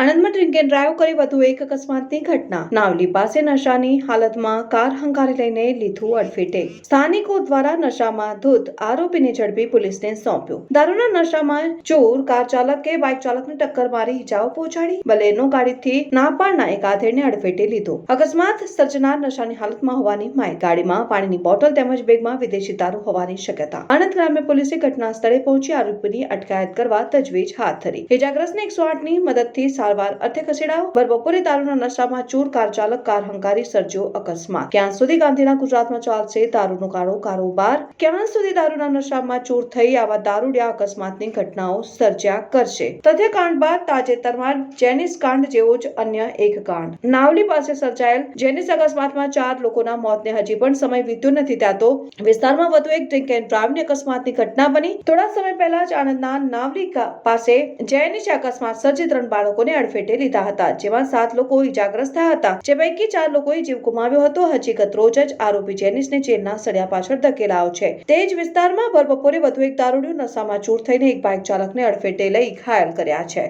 Drink and drive કરી વધુ એક અકસ્માતની ઘટના. નાવલી પાસે નશાની હાલતમાં કાર હંકારી લઈને લીધું અડફેટે. સ્થાનિકો દ્વારા નશામાં ધૂત આરોપીને ઝડપી પોલીસને સોંપ્યો. દારૂના નશામાં ચોર, કાર ચાલકે બાઇક ચાલકને ટક્કર મારી ઇજાઓ પહોંચાડી બલેનો ગાડીથી નાપાડના એક અડફેટે લીધો. અકસ્માત સર્જનાર નશાની હાલતમાં હોવાની માહિતી. ગાડીમાં પાણીની બોટલ તેમજ બેગમાં વિદેશી દારૂ હોવાની શક્યતા. આણંદ ગ્રામ્ય પોલીસે ઘટના સ્થળે પહોંચી આરોપીની અટકાયત કરવા તજવીજ હાથ ધરી. ઇજાગ્રસ્તને એકસો આઠની મદદથી સારવાર અર્થે ખસેડાયો. ભર બપોરે દારૂના નશામાં ચોર કાર ચાલક, કાર હંકારી સર્જ્યો અકસ્માત. ક્યાં સુધી ગાંધીના ગુજરાતમાં ચાલશે દારૂનો કાળો કારોબાર? ક્યાં સુધી દારૂના નશામાં ચોર થઈ આવા દારૂડિયા અકસ્માતની ઘટનાઓ સર્જ્યા કરશે? તથ્યકાંડ બાદ તાજેતરમાં જેનિસ કાંડ જેવો જ અન્ય એક કાંડ. નાવલી પાસે સર્જાયેલ જેનિસ અકસ્માતમાં ચાર લોકોના મોતને હજી પણ સમય વીત્યો નથી ત્યાં તો વિસ્તારમાં વધુ એક ડ્રિંક એન્ડ ડ્રાઈવની અકસ્માતની ઘટના બની. થોડા સમય પહેલા જ આણંદના નાવલી પાસે જેનિસ અકસ્માત સર્જી ત્રણ બાળકોને અડફેટે લીધા હતા, જેમાં સાત લોકો ઇજાગ્રસ્ત થયા હતા, જે પૈકી ચાર લોકોએ જીવ ગુમાવ્યો હતો. હકીકત રોજ જ આરોપી જેનિસને જેલના સળિયા પાછળ ધકેલાયો છે. તે જ વિસ્તારમાં ભરબપોરે વધુ એક દારૂડિયો નશામાં ચૂર થઈને એક બાઇક ચાલકને અડફેટે લઈ ઘાયલ કર્યા છે.